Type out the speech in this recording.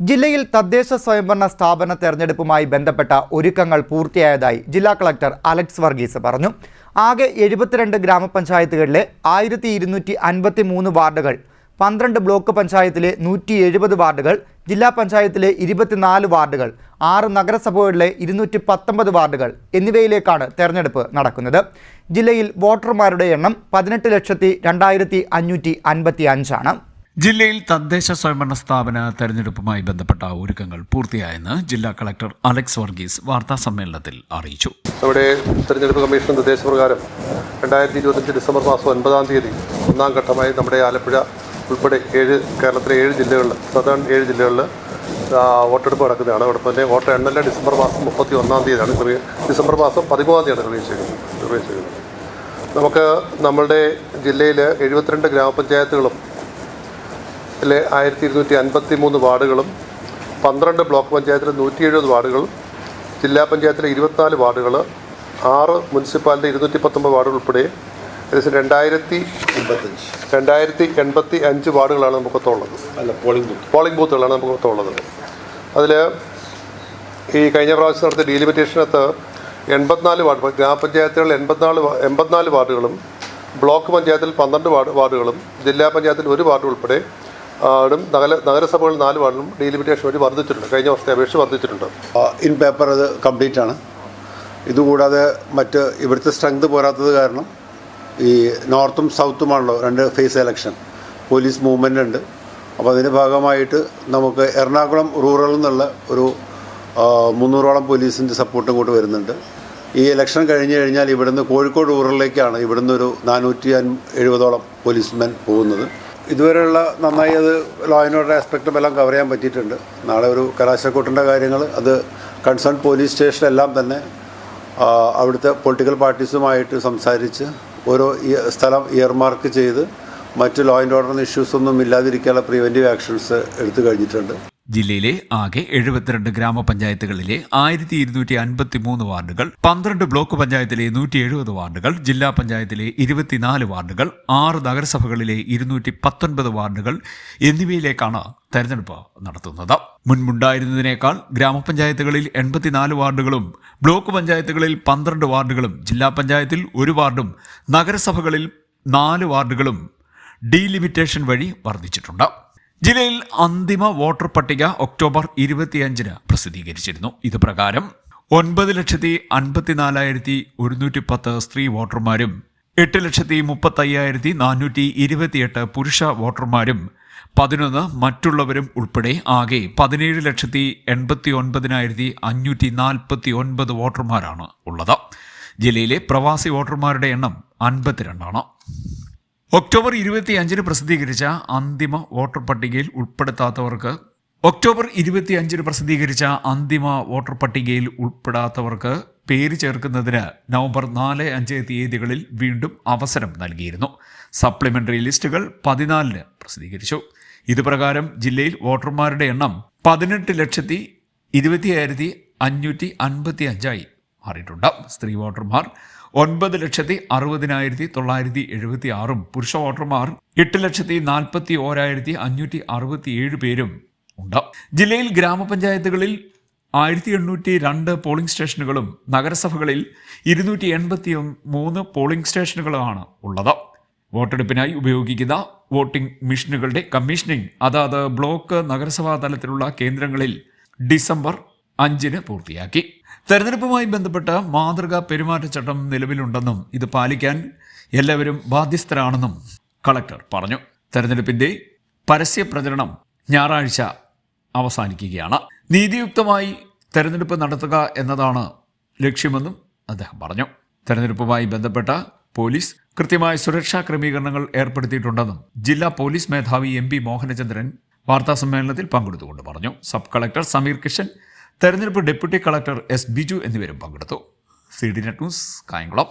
ജില്ലയിൽ തദ്ദേശ സ്വയംഭരണ സ്ഥാപന തെരഞ്ഞെടുപ്പുമായി ബന്ധപ്പെട്ട ഒരുക്കങ്ങൾ പൂർത്തിയായതായി ജില്ലാ കളക്ടർ അലക്സ് വർഗീസ് പറഞ്ഞു. ആകെ എഴുപത്തിരണ്ട് ഗ്രാമപഞ്ചായത്തുകളിലെ ആയിരത്തി ഇരുന്നൂറ്റി അൻപത്തി മൂന്ന് വാർഡുകൾ പന്ത്രണ്ട് ബ്ലോക്ക് പഞ്ചായത്തിലെ നൂറ്റി എഴുപത് വാർഡുകൾ ജില്ലാ പഞ്ചായത്തിലെ ഇരുപത്തിനാല് വാർഡുകൾ ആറ് നഗരസഭകളിലെ ഇരുന്നൂറ്റി പത്തൊമ്പത് വാർഡുകൾ എന്നിവയിലേക്കാണ് തെരഞ്ഞെടുപ്പ് നടക്കുന്നത്. ജില്ലയിൽ വോട്ടർമാരുടെ എണ്ണം പതിനെട്ട് ലക്ഷത്തി രണ്ടായിരത്തി അഞ്ഞൂറ്റി അൻപത്തി അഞ്ചാണ് ജില്ലയിൽ തദ്ദേശ സ്വയംഭരണ സ്ഥാപന തെരഞ്ഞെടുപ്പുമായി ബന്ധപ്പെട്ട ഒരുക്കങ്ങൾ പൂർത്തിയായെന്ന് ജില്ലാ കളക്ടർ അലക്സ് വർഗീസ് വാർത്താ സമ്മേളനത്തിൽ അറിയിച്ചു. നമ്മുടെ തെരഞ്ഞെടുപ്പ് കമ്മീഷൻ നിർദ്ദേശപ്രകാരം രണ്ടായിരത്തി ഇരുപത്തഞ്ച് ഡിസംബർ മാസം ഒൻപതാം തീയതി ഒന്നാം ഘട്ടമായി നമ്മുടെ ആലപ്പുഴ ഉൾപ്പെടെ ഏഴ് കേരളത്തിലെ ഏഴ് ജില്ലകളിൽ സദേൺ ഏഴ് ജില്ലകളിൽ വോട്ടെടുപ്പ് നടക്കുന്നതാണ്. അതോടൊപ്പം തന്നെ വോട്ട് എണ്ണൽ ഡിസംബർ മാസം മുപ്പത്തി ഒന്നാം തീയതിയാണ് ഡിസംബർ മാസം പതിമൂന്നാം തീയതിയാണ് നിർവഹിച്ചിരിക്കുന്നത് നിർവഹിച്ചിരിക്കുന്നത് നമുക്ക് നമ്മളുടെ ജില്ലയിൽ എഴുപത്തിരണ്ട് ഗ്രാമപഞ്ചായത്തുകളും ിലെ ആയിരത്തി ഇരുന്നൂറ്റി അൻപത്തി മൂന്ന് വാർഡുകളും പന്ത്രണ്ട് ബ്ലോക്ക് പഞ്ചായത്തിലെ നൂറ്റി എഴുപത് വാർഡുകളും ജില്ലാ പഞ്ചായത്തിലെ ഇരുപത്തിനാല് വാർഡുകൾ ആറ് മുനിസിപ്പാലിറ്റി ഇരുന്നൂറ്റി പത്തൊമ്പത് വാർഡുകൾ ഉൾപ്പെടെ ഏകദേശം രണ്ടായിരത്തി രണ്ടായിരത്തി എൺപത്തി അഞ്ച് വാർഡുകളാണ് നമുക്കൊത്തുള്ളത് അല്ല പോളിംഗ് ബൂത്ത് പോളിംഗ് ബൂത്തുകളാണ് നമുക്കൊത്തുള്ളത് അതിൽ ഈ കഴിഞ്ഞ പ്രാവശ്യം നടത്തിയ ഡീലിമിറ്റേഷനകത്ത് എൺപത്തിനാല് വാർഡ് ഗ്രാമപഞ്ചായത്തുകളിൽ എൺപത്തിനാല് എൺപത്തിനാല് വാർഡുകളും ബ്ലോക്ക് പഞ്ചായത്തിൽ പന്ത്രണ്ട് വാർഡ് വാർഡുകളും ജില്ലാ പഞ്ചായത്തിൽ ഒരു വാർഡ് ഉൾപ്പെടെ ആടും നഗര നഗരസഭകളിൽ നാല് വാർഡിലും ഡീലിമിറ്റേഷൻ വഴി വർദ്ധിച്ചിട്ടുണ്ട്. കഴിഞ്ഞ വർഷത്തെ അപേക്ഷിച്ച് വർദ്ധിച്ചിട്ടുണ്ട്. ഇൻ പേപ്പർ അത് കംപ്ലീറ്റ് ആണ്. ഇതുകൂടാതെ മറ്റ് ഇവിടുത്തെ സ്ട്രെങ്ത് പോരാത്തത് കാരണം ഈ നോർത്തും സൗത്തുമാണല്ലോ രണ്ട് ഫേസ് എലക്ഷൻ പോലീസ് മൂവ്മെന്റ് ഉണ്ട്. അപ്പോൾ അതിന്റെ ഭാഗമായിട്ട് നമുക്ക് എറണാകുളം റൂറൽ എന്നുള്ള ഒരു മുന്നൂറോളം പോലീസിന്റെ സപ്പോർട്ടും കൂട്ട് വരുന്നുണ്ട്. ഈ ഇലക്ഷൻ കഴിഞ്ഞ് കഴിഞ്ഞാൽ ഇവിടുന്ന് കോഴിക്കോട് റൂറലിലേക്കാണ് ഇവിടുന്ന് ഒരു നാനൂറ്റി എഴുപതോളം പോലീസ്മെൻ പോകുന്നത്. ഇതുവരെയുള്ള നന്നായി അത് ലോ ആൻഡ് ഓർഡർ ആസ്പെക്റ്റും എല്ലാം കവർ ചെയ്യാൻ പറ്റിയിട്ടുണ്ട്. നാളെ ഒരു കലാശക്കൂട്ടിന്റെ കാര്യങ്ങൾ അത് കൺസേൺ പോലീസ് സ്റ്റേഷനെല്ലാം തന്നെ അവിടുത്തെ പൊളിറ്റിക്കൽ പാർട്ടീസുമായിട്ട് സംസാരിച്ച് ഓരോ സ്ഥലം ഇയർമാർക്ക് ചെയ്ത് മറ്റ് ലോ ആൻഡ് ഓർഡർ ഇഷ്യൂസ് ഒന്നും ഇല്ലാതിരിക്കാനുള്ള പ്രിവെന്റീവ് ആക്ഷൻസ് എടുത്തു കഴിഞ്ഞിട്ടുണ്ട്. ജില്ലയിലെ ആകെ എഴുപത്തിരണ്ട് ഗ്രാമപഞ്ചായത്തുകളിലെ ആയിരത്തി ഇരുന്നൂറ്റി അൻപത്തി മൂന്ന് വാർഡുകൾ പന്ത്രണ്ട് ബ്ലോക്ക് പഞ്ചായത്തിലെ നൂറ്റി എഴുപത് വാർഡുകൾ ജില്ലാ പഞ്ചായത്തിലെ ഇരുപത്തിനാല് വാർഡുകൾ ആറ് നഗരസഭകളിലെ ഇരുന്നൂറ്റി പത്തൊൻപത് വാർഡുകൾ എന്നിവയിലേക്കാണ് തെരഞ്ഞെടുപ്പ് നടത്തുന്നത്. മുൻപുണ്ടായിരുന്നതിനേക്കാൾ ഗ്രാമപഞ്ചായത്തുകളിൽ എൺപത്തിനാല് വാർഡുകളും ബ്ലോക്ക് പഞ്ചായത്തുകളിൽ പന്ത്രണ്ട് വാർഡുകളും ജില്ലാ പഞ്ചായത്തിൽ ഒരു വാർഡും നഗരസഭകളിൽ നാല് വാർഡുകളും ഡീലിമിറ്റേഷൻ വഴി വർദ്ധിച്ചിട്ടുണ്ട്. ജില്ലയിൽ അന്തിമ വോട്ടർ പട്ടിക ഒക്ടോബർ ഇരുപത്തിയഞ്ചിന് പ്രസിദ്ധീകരിച്ചിരുന്നു. ഇത് പ്രകാരം ഒൻപത് ലക്ഷത്തി അൻപത്തിനാലായിരത്തി ഒരുന്നൂറ്റി പത്ത് സ്ത്രീ വോട്ടർമാരും എട്ട് ലക്ഷത്തി മുപ്പത്തയ്യായിരത്തി നാനൂറ്റി ഇരുപത്തിയെട്ട് പുരുഷ വോട്ടർമാരും പതിനൊന്ന് മറ്റുള്ളവരും ഉൾപ്പെടെ ആകെ പതിനേഴ് ലക്ഷത്തി എൺപത്തി ഒൻപതിനായിരത്തി അഞ്ഞൂറ്റി നാൽപ്പത്തി ഒൻപത് വോട്ടർമാരാണ് ഉള്ളത്. ജില്ലയിലെ പ്രവാസി വോട്ടർമാരുടെ എണ്ണം അൻപത്തിരണ്ടാണ്. ഒക്ടോബർ ഇരുപത്തിയഞ്ചിന് പ്രസിദ്ധീകരിച്ച അന്തിമ വോട്ടർ പട്ടികയിൽ ഉൾപ്പെടുത്താത്തവർക്ക് ഒക്ടോബർ ഇരുപത്തിയഞ്ചിന് പ്രസിദ്ധീകരിച്ച അന്തിമ വോട്ടർ പട്ടികയിൽ ഉൾപ്പെടാത്തവർക്ക് പേര് ചേർക്കുന്നതിന് നവംബർ നാല് അഞ്ച് തീയതികളിൽ വീണ്ടും അവസരം നൽകിയിരുന്നു. സപ്ലിമെന്ററി ലിസ്റ്റുകൾ പതിനാലിന് പ്രസിദ്ധീകരിച്ചു. ഇതുപ്രകാരം ജില്ലയിൽ വോട്ടർമാരുടെ എണ്ണം പതിനെട്ട് ലക്ഷത്തി ഇരുപത്തിയായിരത്തി അഞ്ഞൂറ്റി അൻപത്തി അഞ്ചായി മാറിയിട്ടുണ്ട്. സ്ത്രീ വോട്ടർമാർ ഒൻപത് ലക്ഷത്തി അറുപതിനായിരത്തി തൊള്ളായിരത്തി എഴുപത്തി ആറും പുരുഷ വോട്ടർമാർ എട്ട് ലക്ഷത്തി നാൽപ്പത്തി ഓരായിരത്തി അഞ്ഞൂറ്റി അറുപത്തി ഏഴ് പേരും ഉണ്ട്. ജില്ലയിൽ ഗ്രാമപഞ്ചായത്തുകളിൽ ആയിരത്തി എണ്ണൂറ്റി രണ്ട് പോളിംഗ് സ്റ്റേഷനുകളും നഗരസഭകളിൽ ഇരുന്നൂറ്റി എൺപത്തി മൂന്ന് പോളിംഗ് സ്റ്റേഷനുകളാണ് ഉള്ളത്. വോട്ടെടുപ്പിനായി ഉപയോഗിക്കുന്ന വോട്ടിംഗ് മെഷീനുകളുടെ കമ്മീഷനിംഗ് അതാത് ബ്ലോക്ക് നഗരസഭാ തലത്തിലുള്ള കേന്ദ്രങ്ങളിൽ ഡിസംബർ അഞ്ചിന് പൂർത്തിയാക്കി. തെരഞ്ഞെടുപ്പുമായി ബന്ധപ്പെട്ട മാതൃകാ പെരുമാറ്റച്ചട്ടം നിലവിലുണ്ടെന്നും ഇത് പാലിക്കാൻ എല്ലാവരും ബാധ്യസ്ഥരാണെന്നും കളക്ടർ പറഞ്ഞു. തെരഞ്ഞെടുപ്പിന്റെ പരസ്യ പ്രചരണം ഞായറാഴ്ച അവസാനിക്കുകയാണ്. നീതിയുക്തമായി തെരഞ്ഞെടുപ്പ് നടത്തുക എന്നതാണ് ലക്ഷ്യമെന്നും അദ്ദേഹം പറഞ്ഞു. തെരഞ്ഞെടുപ്പുമായി ബന്ധപ്പെട്ട പോലീസ് കൃത്യമായ സുരക്ഷാ ക്രമീകരണങ്ങൾ ഏർപ്പെടുത്തിയിട്ടുണ്ടെന്നും ജില്ലാ പോലീസ് മേധാവി എം പി മോഹനചന്ദ്രൻ വാർത്താസമ്മേളനത്തിൽ പങ്കെടുത്തുകൊണ്ട് പറഞ്ഞു. സബ് കളക്ടർ സമീർ കിഷൻ തെരഞ്ഞെടുപ്പ് ഡെപ്യൂട്ടി കളക്ടർ എസ് ബിജു എന്നിവരും പങ്കെടുത്തു. C D net news Kayamkulam.